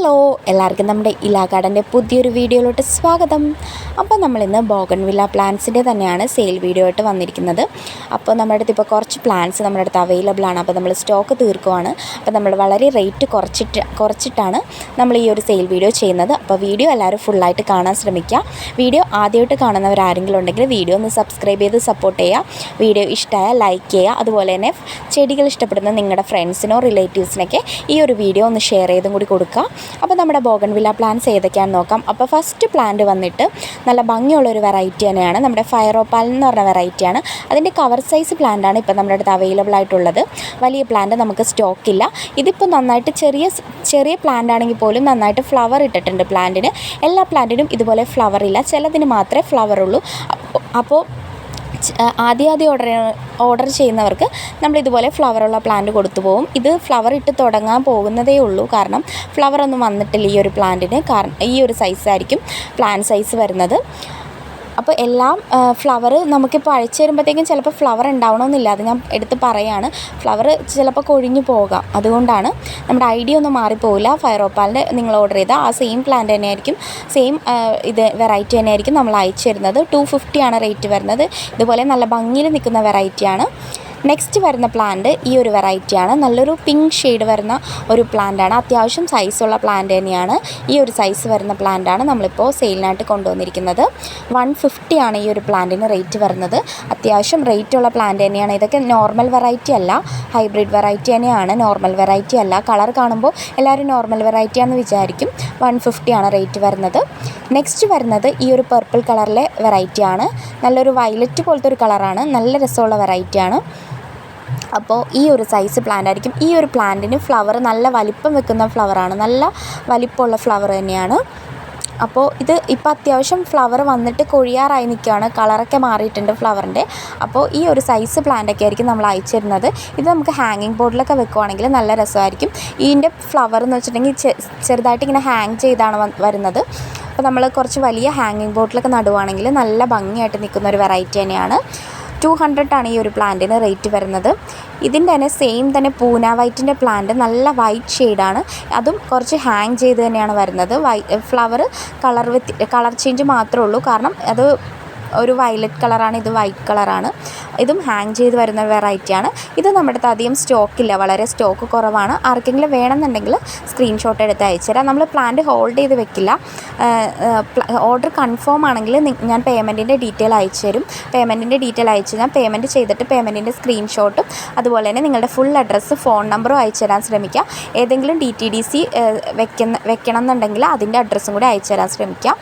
Hello എല്ലാവർക്കും നമ്മുടെ ഇലാ പുതിയൊരു വീഡിയോയിലോട്ട് സ്വാഗതം. അപ്പോൾ നമ്മളിന്ന് ബോഗൻ വില്ല പ്ലാന്റ്സിന്റെ തന്നെയാണ് സെയിൽ വീഡിയോ ആയിട്ട് വന്നിരിക്കുന്നത്. അപ്പോൾ നമ്മുടെ അടുത്ത് ഇപ്പോൾ കുറച്ച് പ്ലാന്റ്സ് നമ്മുടെ അടുത്ത് അവൈലബിൾ ആണ്. അപ്പോൾ നമ്മൾ സ്റ്റോക്ക് തീർക്കുവാണ്. അപ്പോൾ നമ്മൾ വളരെ റേറ്റ് കുറച്ചിട്ട് കുറച്ചിട്ടാണ് നമ്മൾ ഈ ഒരു സെയിൽ വീഡിയോ ചെയ്യുന്നത്. അപ്പോൾ വീഡിയോ എല്ലാവരും ഫുള്ളായിട്ട് കാണാൻ ശ്രമിക്കുക. വീഡിയോ ആദ്യമായിട്ട് കാണുന്നവരാരെങ്കിലും ഉണ്ടെങ്കിൽ വീഡിയോ ഒന്ന് സബ്സ്ക്രൈബ് ചെയ്ത് സപ്പോർട്ട് ചെയ്യുക. വീഡിയോ ഇഷ്ടമായ ലൈക്ക് ചെയ്യുക. അതുപോലെ തന്നെ ചെടികൾ ഇഷ്ടപ്പെടുന്ന നിങ്ങളുടെ ഫ്രണ്ട്സിനോ റിലേറ്റീവ്സിനൊക്കെ ഈ ഒരു വീഡിയോ ഒന്ന് ഷെയർ ചെയ്തും കൂടി കൊടുക്കുക. അപ്പോൾ നമ്മുടെ ബോഗൺവില്ല പ്ലാന്റ്സ് ഏതൊക്കെയാണെന്ന് നോക്കാം. അപ്പോൾ ഫസ്റ്റ് പ്ലാന്റ് വന്നിട്ട് നല്ല ഭംഗിയുള്ളൊരു വെറൈറ്റി തന്നെയാണ്. നമ്മുടെ ഫയറോപ്പാൽ എന്ന് പറഞ്ഞ വെറൈറ്റിയാണ് അതിന്റെ കവർ സൈസ് പ്ലാന്റാണ് ഇപ്പോൾ നമ്മുടെ അടുത്ത് അവൈലബിൾ ആയിട്ടുള്ളത്. വലിയ പ്ലാന്റ് നമുക്ക് സ്റ്റോക്കില്ല ഇതിപ്പോൾ നന്നായിട്ട് ചെറിയ ചെറിയ പ്ലാന്റ് ആണെങ്കിൽ പോലും നന്നായിട്ട് ഫ്ലവർ ഇട്ടിട്ടുണ്ട് പ്ലാന്റിന് എല്ലാ പ്ലാന്റിനും ഇതുപോലെ ഫ്ലവർ ഇല്ല. ചിലതിന് മാത്രമേ ഫ്ലവർ ഉള്ളൂ. അപ്പോൾ ആദ്യം ആദ്യം ഓർഡർ ഓർഡർ ചെയ്യുന്നവർക്ക് നമ്മൾ ഇതുപോലെ ഫ്ലവറുള്ള പ്ലാന്റ് കൊടുത്തു പോകും ഇത് ഫ്ലവർ ഇട്ട് തുടങ്ങാൻ പോകുന്നതേ ഉള്ളൂ. കാരണം ഫ്ലവർ ഒന്നും വന്നിട്ടില്ല ഈ ഒരു പ്ലാന്റിന് കാരണം ഈ ഒരു സൈസായിരിക്കും പ്ലാന്റ് സൈസ് വരുന്നത്. അപ്പോൾ എല്ലാം ഫ്ലവർ നമുക്കിപ്പോൾ അഴിച്ചു വരുമ്പോഴത്തേക്കും ചിലപ്പോൾ ഫ്ലവർ ഉണ്ടാവണമെന്നില്ല. അത് ഞാൻ എടുത്ത് പറയാണ്. ഫ്ലവർ ചിലപ്പോൾ കൊഴിഞ്ഞു പോകാം. അതുകൊണ്ടാണ് നമ്മുടെ ഐഡിയ ഒന്നും മാറിപ്പോവില്ല. ഫയറോപ്പാലിന്റെ നിങ്ങൾ ഓർഡർ ചെയ്ത ആ സെയിം പ്ലാന്റ് തന്നെയായിരിക്കും. സെയിം ഇത് വെറൈറ്റി തന്നെയായിരിക്കും നമ്മൾ അയച്ചു തരുന്നത്. ടു ഫിഫ്റ്റിയാണ് റേറ്റ് വരുന്നത്. ഇതുപോലെ നല്ല ഭംഗിയിൽ നിൽക്കുന്ന വെറൈറ്റിയാണ് നെക്സ്റ്റ് വരുന്ന പ്ലാന്റ് ഈ ഒരു വെറൈറ്റിയാണ് നല്ലൊരു പിങ്ക് ഷെയ്ഡ് വരുന്ന ഒരു പ്ലാന്റാണ് അത്യാവശ്യം സൈസുള്ള പ്ലാന്റ് തന്നെയാണ് ഈ ഒരു സൈസ് വരുന്ന പ്ലാന്റാണ് നമ്മളിപ്പോൾ സെയിലിനായിട്ട് കൊണ്ടുവന്നിരിക്കുന്നത്. വൺ ആണ് ഈ ഒരു പ്ലാന്റിന് റേറ്റ് വരുന്നത്. അത്യാവശ്യം റേറ്റ് ഉള്ള പ്ലാന്റ് തന്നെയാണ്. ഇതൊക്കെ നോർമൽ വെറൈറ്റി അല്ല. ഹൈബ്രിഡ് വെറൈറ്റി തന്നെയാണ്. നോർമൽ വെറൈറ്റി അല്ല. കളർ കാണുമ്പോൾ എല്ലാവരും നോർമൽ വെറൈറ്റി ആണെന്ന് വിചാരിക്കും. വൺ ആണ് റേറ്റ് വരുന്നത്. നെക്സ്റ്റ് വരുന്നത് ഈ ഒരു പർപ്പിൾ കളറിലെ വെറൈറ്റിയാണ് നല്ലൊരു വയലറ്റ് പോലത്തെ ഒരു കളറാണ് നല്ല രസമുള്ള വെറൈറ്റിയാണ് അപ്പോൾ ഈ ഒരു സൈസ് പ്ലാന്റ് ആയിരിക്കും. ഈ ഒരു പ്ലാന്റിന് ഫ്ലവർ നല്ല വലിപ്പം വെക്കുന്ന ഫ്ലവറാണ് നല്ല വലിപ്പമുള്ള ഫ്ലവർ തന്നെയാണ്. അപ്പോൾ ഇത് ഇപ്പോൾ അത്യാവശ്യം ഫ്ലവർ വന്നിട്ട് കൊഴിയാറായി നിൽക്കുകയാണ്. കളറൊക്കെ മാറിയിട്ടുണ്ട് ഫ്ലവറിന്റെ അപ്പോൾ ഈ ഒരു സൈസ് പ്ലാന്റൊക്കെ ആയിരിക്കും നമ്മൾ അയച്ചു തരുന്നത് ഇത് നമുക്ക് ഹാങ്ങിങ് ബോർഡിലൊക്കെ വെക്കുവാണെങ്കിൽ നല്ല രസമായിരിക്കും. ഇതിന്റെ ഫ്ലവർ എന്ന് വെച്ചിട്ടുണ്ടെങ്കിൽ ചെറുതായിട്ട് ഇങ്ങനെ ഹാങ് ചെയ്താണ് വരുന്നത്. അപ്പോൾ നമ്മൾ കുറച്ച് വലിയ ഹാങ്ങിങ് ബോർഡിലൊക്കെ നടുവാണെങ്കിൽ നല്ല ഭംഗിയായിട്ട് നിൽക്കുന്ന ഒരു വെറൈറ്റി തന്നെയാണ്. ടു ഹൺഡ്രഡ് ആണ് ഈ ഒരു പ്ലാന്റിന് റേറ്റ് വരുന്നത്. ഇതിന്റെ തന്നെ സെയിം തന്നെ പൂന വൈറ്റിന്റെ പ്ലാന്റ് നല്ല വൈറ്റ് ഷെയ്ഡാണ് അതും കുറച്ച് ഹാങ് ചെയ്ത് തന്നെയാണ് വരുന്നത്. വൈ ഫ്ലവർ കളർ വ്യത്യ കളർ ചേഞ്ച് മാത്രമേ ഉള്ളൂ. കാരണം അത് ഒരു വയലറ്റ് കളറാണ് ഇത് വൈറ്റ് കളറാണ്. ഇതും ഹാങ് ചെയ്ത് വരുന്ന വെറൈറ്റിയാണ് ഇത് നമ്മുടെ അടുത്ത് അധികം സ്റ്റോക്കില്ല വളരെ സ്റ്റോക്ക് കുറവാണ്. ആർക്കെങ്കിലും വേണമെന്നുണ്ടെങ്കിൽ സ്ക്രീൻഷോട്ട് എടുത്ത് അയച്ചുതരാം നമ്മൾ പ്ലാന്റ് ഹോൾഡ് ചെയ്ത് വെക്കില്ല. ഓർഡർ കൺഫേം ആണെങ്കിൽ ഞാൻ പേയ്മെന്റിന്റെ ഡീറ്റെയിൽ അയച്ചു തരും. പേയ്മെന്റിന്റെ ഡീറ്റെയിൽ അയച്ചു ഞാൻ പേയ്മെന്റ് ചെയ്തിട്ട് പേയ്മെന്റിന്റെ സ്ക്രീൻഷോട്ടും അതുപോലെ തന്നെ നിങ്ങളുടെ ഫുൾ അഡ്രസ്സ് ഫോൺ നമ്പറും അയച്ചു തരാൻ ശ്രമിക്കുക. ഏതെങ്കിലും ഡി ടി ഡി സി വെക്കുന്ന വെക്കണം എന്നുണ്ടെങ്കിൽ അതിന്റെ അഡ്രസ്സും കൂടി അയച്ചു തരാൻ ശ്രമിക്കുക.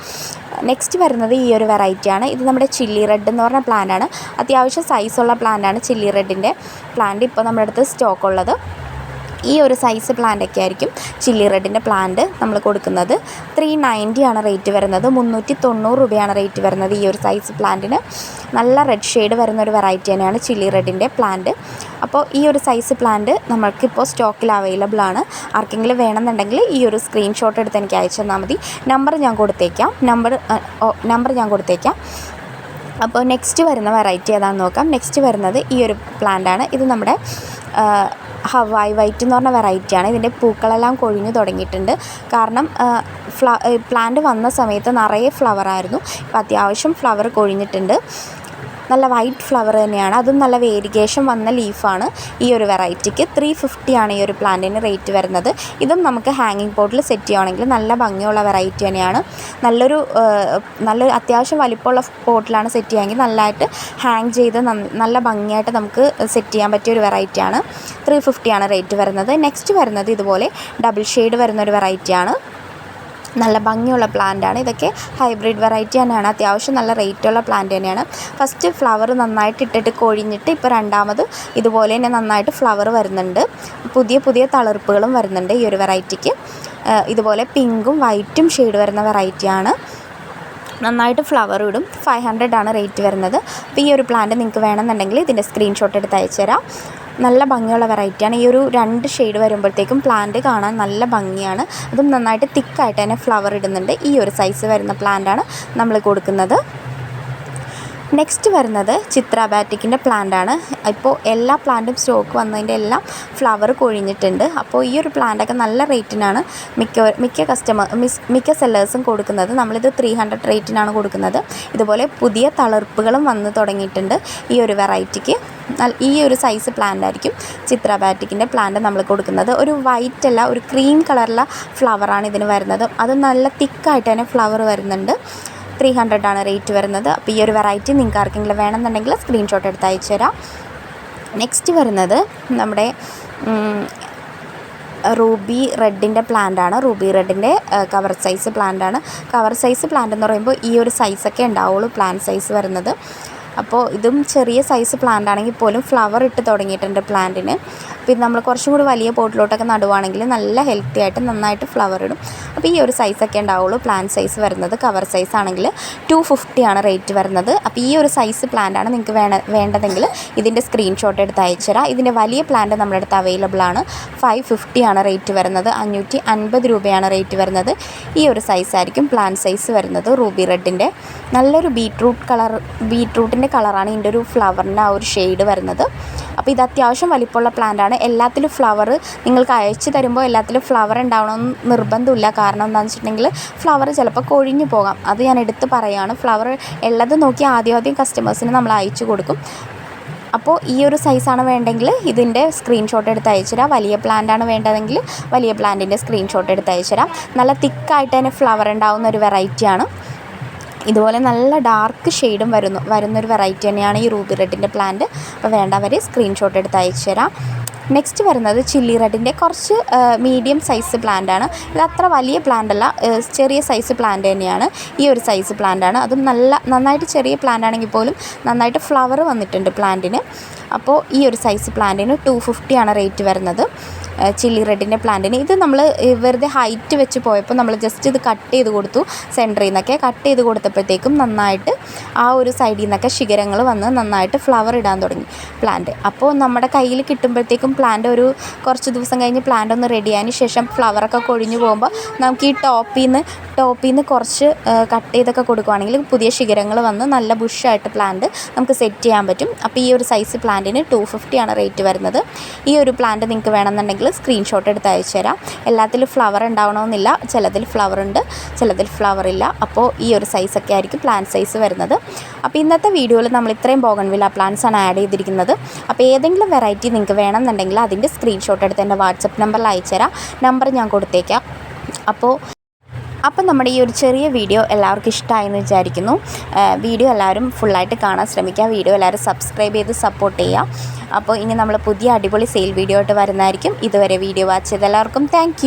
നെക്സ്റ്റ് വരുന്നത് ഈ ഒരു വെറൈറ്റിയാണ് ഇത് നമ്മുടെ ചില്ലി റെഡ് എന്ന് പറഞ്ഞ പ്ലാന്റാണ് അത്യാവശ്യം സൈസുള്ള പ്ലാന്റാണ് ചില്ലി റെഡിന്റെ പ്ലാന്റ് ഇപ്പോൾ നമ്മുടെ അടുത്ത് സ്റ്റോക്ക് ഉള്ളത്. ഈ ഒരു സൈസ് പ്ലാന്റൊക്കെ ആയിരിക്കും ചില്ലി റെഡിന്റെ പ്ലാന്റ് നമ്മൾ കൊടുക്കുന്നത്. ത്രീ നയന്റി ആണ് റേറ്റ് വരുന്നത്. മുന്നൂറ്റി തൊണ്ണൂറ് രൂപയാണ് റേറ്റ് വരുന്നത് ഈ ഒരു സൈസ് പ്ലാന്റിന് നല്ല റെഡ് ഷെയ്ഡ് വരുന്ന ഒരു വെറൈറ്റി തന്നെയാണ് ചില്ലി റെഡിന്റെ പ്ലാന്റ് അപ്പോൾ ഈ ഒരു സൈസ് പ്ലാന്റ് നമ്മൾക്കിപ്പോൾ സ്റ്റോക്കിൽ അവൈലബിൾ ആണ്. ആർക്കെങ്കിലും വേണമെന്നുണ്ടെങ്കിൽ ഈ ഒരു സ്ക്രീൻഷോട്ട് എടുത്ത് എനിക്ക് അയച്ചു തന്നാൽ മതി. നമ്പർ ഞാൻ കൊടുത്തേക്കാം. നമ്പർ നമ്പർ ഞാൻ കൊടുത്തേക്കാം. അപ്പോൾ നെക്സ്റ്റ് വരുന്ന വെറൈറ്റി ഏതാണെന്ന് നോക്കാം. നെക്സ്റ്റ് വരുന്നത് ഈ ഒരു പ്ലാന്റാണ് ഇത് നമ്മുടെ ഹവായ് വൈറ്റ് എന്ന് പറഞ്ഞ വെറൈറ്റിയാണ് ഇതിന്റെ പൂക്കളെല്ലാം കൊഴിഞ്ഞു തുടങ്ങിയിട്ടുണ്ട്. കാരണം പ്ലാന്റ് വന്ന സമയത്ത് നിറയെ ഫ്ലവറായിരുന്നു ആയിരുന്നു. അത്യാവശ്യം ഫ്ലവർ കൊഴിഞ്ഞിട്ടുണ്ട്. നല്ല വൈറ്റ് ഫ്ലവർ തന്നെയാണ്. അതും നല്ല വേരിഗേഷൻ വന്ന ലീഫാണ് ഈ ഒരു വെറൈറ്റിക്ക് ത്രീ ഫിഫ്റ്റിയാണ് ഈ ഒരു പ്ലാന്റിന് റേറ്റ് വരുന്നത്. ഇതും നമുക്ക് ഹാങ്ങിങ് പോട്ടിൽ സെറ്റ് ചെയ്യുകയാണെങ്കിൽ നല്ല ഭംഗിയുള്ള വെറൈറ്റി തന്നെയാണ്. നല്ലൊരു നല്ല നല്ലൊരു അത്യാവശ്യം വലിപ്പമുള്ള പോട്ടിലാണ് സെറ്റ് ചെയ്യുകയെങ്കിൽ നല്ലതായിട്ട് ഹാങ് ചെയ്ത് നല്ല ഭംഗിയായിട്ട് നമുക്ക് സെറ്റ് ചെയ്യാൻ പറ്റിയ ഒരു വെറൈറ്റിയാണ് ത്രീ ഫിഫ്റ്റിയാണ് റേറ്റ് വരുന്നത്. നെക്സ്റ്റ് വരുന്നത് ഇതുപോലെ ഡബിൾ ഷെയ്ഡ് വരുന്ന ഒരു വെറൈറ്റിയാണ് നല്ല ഭംഗിയുള്ള പ്ലാന്റാണ് ഇതൊക്കെ ഹൈബ്രിഡ് വെറൈറ്റി തന്നെയാണ്. അത്യാവശ്യം നല്ല റേറ്റുള്ള പ്ലാന്റ് തന്നെയാണ്. ഫസ്റ്റ് ഫ്ലവർ നന്നായിട്ട് ഇട്ടിട്ട് കൊഴിഞ്ഞിട്ട് ഇപ്പോൾ രണ്ടാമത് ഇതുപോലെ തന്നെ നന്നായിട്ട് ഫ്ലവർ വരുന്നുണ്ട്. പുതിയ പുതിയ തളിർപ്പുകളും വരുന്നുണ്ട് ഈ ഒരു വെറൈറ്റിക്ക് ഇതുപോലെ പിങ്കും വൈറ്റും ഷെയ്ഡ് വരുന്ന വെറൈറ്റിയാണ് നന്നായിട്ട് ഫ്ലവർ ഇടും. ഫൈവ് ഹൺഡ്രഡ് ആണ് റേറ്റ് വരുന്നത്. അപ്പോൾ ഈ ഒരു പ്ലാന്റ് നിങ്ങൾക്ക് വേണമെന്നുണ്ടെങ്കിൽ ഇതിന്റെ സ്ക്രീൻഷോട്ട് എടുത്ത് അയച്ചു തരാം. നല്ല ഭംഗിയുള്ള വെറൈറ്റിയാണ് ഈ ഒരു രണ്ട് ഷെയ്ഡ് വരുമ്പോഴത്തേക്കും പ്ലാന്റ് കാണാൻ നല്ല ഭംഗിയാണ്. അതും നന്നായിട്ട് തിക്കായിട്ട് തന്നെ ഫ്ലവർ ഇടുന്നുണ്ട്. ഈ ഒരു സൈസ് വരുന്ന പ്ലാന്റാണ് നമ്മൾ കൊടുക്കുന്നത്. നെക്സ്റ്റ് വരുന്നത് ചിത്ര ബാറ്റിക്കിന്റെ പ്ലാന്റാണ് ഇപ്പോൾ എല്ലാ പ്ലാന്റും സ്റ്റോക്ക് വന്നതിന്റെ എല്ലാം ഫ്ലവർ കൊഴിഞ്ഞിട്ടുണ്ട്. അപ്പോൾ ഈ ഒരു പ്ലാന്റൊക്കെ നല്ല റേറ്റിനാണ് മിക്ക മിക്ക കസ്റ്റമർ മിസ് മിക്ക സെല്ലേഴ്സും കൊടുക്കുന്നത്. നമ്മളിത് ത്രീ ഹൺഡ്രഡ് റേറ്റിനാണ് കൊടുക്കുന്നത്. ഇതുപോലെ പുതിയ തളർപ്പുകളും വന്ന് തുടങ്ങിയിട്ടുണ്ട് ഈ ഒരു വെറൈറ്റിക്ക് ഈ ഒരു സൈസ് പ്ലാന്റ് ആയിരിക്കും ചിത്ര ബാറ്റിക്കിന്റെ പ്ലാന്റ് നമ്മൾ കൊടുക്കുന്നത്. ഒരു വൈറ്റ് അല്ല ഒരു ക്രീം കളറുള്ള ഫ്ലവറാണ് ഇതിന് വരുന്നത്. അത് നല്ല തിക്കായിട്ട് തന്നെ ഫ്ലവർ വരുന്നുണ്ട്. ത്രീ ഹൺഡ്രഡാണ് റേറ്റ് വരുന്നത്. അപ്പോൾ ഈ ഒരു വെറൈറ്റി നിങ്ങൾക്ക് ആർക്കെങ്കിലും വേണമെന്നുണ്ടെങ്കിൽ സ്ക്രീൻഷോട്ട് എടുത്ത് അയച്ചു തരാം. നെക്സ്റ്റ് വരുന്നത് നമ്മുടെ റൂബി റെഡിന്റെ പ്ലാന്റ് ആണ്. റൂബി റെഡിന്റെ കവർ സൈസ് പ്ലാന്റ് ആണ്. കവർ സൈസ് പ്ലാന്റ് എന്ന് പറയുമ്പോൾ ഈ ഒരു സൈസൊക്കെ ഉണ്ടാവുള്ളൂ പ്ലാന്റ് സൈസ് വരുന്നത്. അപ്പോൾ ഇതും ചെറിയ സൈസ് പ്ലാന്റ് ആണെങ്കിൽ പോലും ഫ്ലവർ ഇട്ട് തുടങ്ങിയിട്ടുണ്ട് പ്ലാന്റിന് പിന്നെ നമ്മൾ കുറച്ചും കൂടി വലിയ പോട്ടിലോട്ടൊക്കെ നടുവാണെങ്കിൽ നല്ല ഹെൽത്തി ആയിട്ട് നന്നായിട്ട് ഫ്ലവർ ഇടും. അപ്പോൾ ഈ ഒരു സൈസൊക്കെ ഉണ്ടാവുള്ളൂ. പ്ലാന്റ് സൈസ് വരുന്നത് കവർ സൈസ് ആണെങ്കിൽ ടു ആണ് റേറ്റ് വരുന്നത്. അപ്പോൾ ഈ ഒരു സൈസ് പ്ലാന്റ് ആണ് നിങ്ങൾക്ക് വേണ വേണ്ടതെങ്കിൽ ഇതിന്റെ സ്ക്രീൻഷോട്ട് എടുത്ത് അയച്ചു തരാം. ഇതിന്റെ വലിയ പ്ലാന്റ് നമ്മുടെ അടുത്ത് അവൈലബിൾ ആണ്. ഫൈവ് ഫിഫ്റ്റി ആണ് റേറ്റ് വരുന്നത്. അഞ്ഞൂറ്റി അൻപത് രൂപയാണ് റേറ്റ് വരുന്നത്. ഈ ഒരു സൈസ് ആയിരിക്കും പ്ലാന്റ് സൈസ് വരുന്നത്. റൂബി റെഡിന്റെ നല്ലൊരു ബീറ്റ്റൂട്ട് കളർ ബീട്രൂട്ടിന്റെ കളറാണ് ഇതിന്റെ ഒരു ഫ്ലവറിന്റെ ആ ഒരു ഷെയ്ഡ് വരുന്നത്. അപ്പോൾ ഇത് അത്യാവശ്യം വലിപ്പമുള്ള പ്ലാന്റ് ആണ്. എല്ലാത്തിലും ഫ്ലവർ നിങ്ങൾക്ക് അയച്ചു തരുമ്പോൾ എല്ലാത്തിലും ഫ്ലവർ ഉണ്ടാവണമെന്ന് നിർബന്ധമില്ല. കാരണം എന്താണെന്ന് വെച്ചിട്ടുണ്ടെങ്കിൽ ഫ്ലവർ ചിലപ്പോൾ കൊഴിഞ്ഞു പോകാം. അത് ഞാൻ എടുത്ത് പറയുകയാണ്. ഫ്ലവർ ഉള്ളത് നോക്കി ആദ്യം ആദ്യം കസ്റ്റമേഴ്സിന് നമ്മൾ അയച്ചു കൊടുക്കും. അപ്പോൾ ഈ ഒരു സൈസാണ് വേണ്ടെങ്കിൽ ഇതിന്റെ സ്ക്രീൻഷോട്ട് എടുത്ത് അയച്ചു തരാം. വലിയ പ്ലാന്റാണ് വേണ്ടതെങ്കിൽ വലിയ പ്ലാന്റിന്റെ സ്ക്രീൻഷോട്ട് എടുത്ത് അയച്ചു തരാം. നല്ല തിക്കായിട്ട് തന്നെ ഫ്ലവർ ഉണ്ടാവുന്ന ഒരു വെറൈറ്റിയാണ് ഇതുപോലെ നല്ല ഡാർക്ക് ഷെയ്ഡും വരുന്നു വരുന്നൊരു വെറൈറ്റി തന്നെയാണ് ഈ റൂബി റെഡിന്റെ പ്ലാന്റ് അപ്പോൾ വേണ്ടവർ സ്ക്രീൻഷോട്ട് എടുത്ത് അയച്ചു തരാം. നെക്സ്റ്റ് വരുന്നത് ചില്ലി റെഡിന്റെ കുറച്ച് മീഡിയം സൈസ് പ്ലാന്റ് ആണ്. ഇത് അത്ര വലിയ പ്ലാന്റ് അല്ല ചെറിയ സൈസ് പ്ലാന്റ് തന്നെയാണ്. ഈ ഒരു സൈസ് പ്ലാന്റ് ആണ്. അതും നല്ല നന്നായിട്ട് ചെറിയ പ്ലാന്റ് ആണെങ്കിൽ പോലും നന്നായിട്ട് ഫ്ലവർ വന്നിട്ടുണ്ട് പ്ലാന്റിന് അപ്പോൾ ഈ ഒരു സൈസ് പ്ലാന്റിന് ടു ഫിഫ്റ്റിയാണ് റേറ്റ് വരുന്നത്. ചില്ലി റെഡിന്റെ പ്ലാന്റിന് ഇത് നമ്മൾ വെറുതെ ഹൈറ്റ് വെച്ച് പോയപ്പോൾ നമ്മൾ ജസ്റ്റ് ഇത് കട്ട് ചെയ്ത് കൊടുത്തു സെന്ററിൽ നിന്നൊക്കെ കട്ട് ചെയ്ത് കൊടുത്തപ്പോഴത്തേക്കും നന്നായിട്ട് ആ ഒരു സൈഡിൽ നിന്നൊക്കെ ശിഖരങ്ങൾ വന്ന് നന്നായിട്ട് ഫ്ലവർ ഇടാൻ തുടങ്ങി പ്ലാന്റ് അപ്പോൾ നമ്മുടെ കയ്യിൽ കിട്ടുമ്പോഴത്തേക്കും പ്ലാന്റ് ഒരു കുറച്ച് ദിവസം കഴിഞ്ഞ് പ്ലാന്റ് ഒന്ന് റെഡി ആയതിന് ശേഷം ഫ്ലവറൊക്കെ കൊഴിഞ്ഞു പോകുമ്പോൾ നമുക്ക് ഈ ടോപ്പിൽ നിന്ന് ടോപ്പിൽ നിന്ന് കുറച്ച് കട്ട് ചെയ്തൊക്കെ കൊടുക്കുവാണെങ്കിൽ പുതിയ ശിഖരങ്ങൾ വന്ന് നല്ല ബുഷായിട്ട് പ്ലാന്റ് നമുക്ക് സെറ്റ് ചെയ്യാൻ പറ്റും. അപ്പോൾ ഈ ഒരു സൈസ് പ്ലാന്റിന് ടു ഫിഫ്റ്റിയാണ് റേറ്റ് വരുന്നത്. ഈ ഒരു പ്ലാന്റ് നിങ്ങൾക്ക് വേണമെന്നുണ്ടെങ്കിൽ സ്ക്രീൻഷോട്ട് എടുത്ത് അയച്ചു തരാം. എല്ലാത്തിലും ഫ്ലവർ ഉണ്ടാവണമെന്നില്ല. ചിലതിൽ ഫ്ലവർ ഉണ്ട് ചിലതിൽ ഫ്ലവർ ഇല്ല. അപ്പോൾ ഈ ഒരു സൈസൊക്കെ ആയിരിക്കും പ്ലാന്റ് സൈസ് വരുന്നത്. അപ്പോൾ ഇന്നത്തെ വീഡിയോയിൽ നമ്മൾ ഇത്രയും ബോഗൺവില്ല പ്ലാന്റ്സ് ആണ് ആഡ് ചെയ്തിരിക്കുന്നത്. അപ്പോൾ ഏതെങ്കിലും വെറൈറ്റി നിങ്ങൾക്ക് വേണമെന്നുണ്ടെങ്കിൽ അതിന്റെ സ്ക്രീൻഷോട്ട് എടുത്ത് എന്റെ വാട്സപ്പ് നമ്പറിൽ അയച്ചു തരാം. നമ്പർ ഞാൻ കൊടുത്തേക്കാം. അപ്പോൾ അപ്പം നമ്മുടെ ഈ ഒരു ചെറിയ വീഡിയോ എല്ലാവർക്കും ഇഷ്ടമായെന്ന് വിചാരിക്കുന്നു. വീഡിയോ എല്ലാവരും ഫുള്ളായിട്ട് കാണാൻ ശ്രമിക്കുക. വീഡിയോ എല്ലാവരും സബ്സ്ക്രൈബ് ചെയ്ത് സപ്പോർട്ട് ചെയ്യുക. അപ്പോൾ ഇനി നമ്മൾ പുതിയ അടിപൊളി സെയിൽ വീഡിയോ ആയിട്ട് വരുന്നതായിരിക്കും. ഇതുവരെ വീഡിയോ വാച്ച് ചെയ്ത എല്ലാവർക്കും. താങ്ക്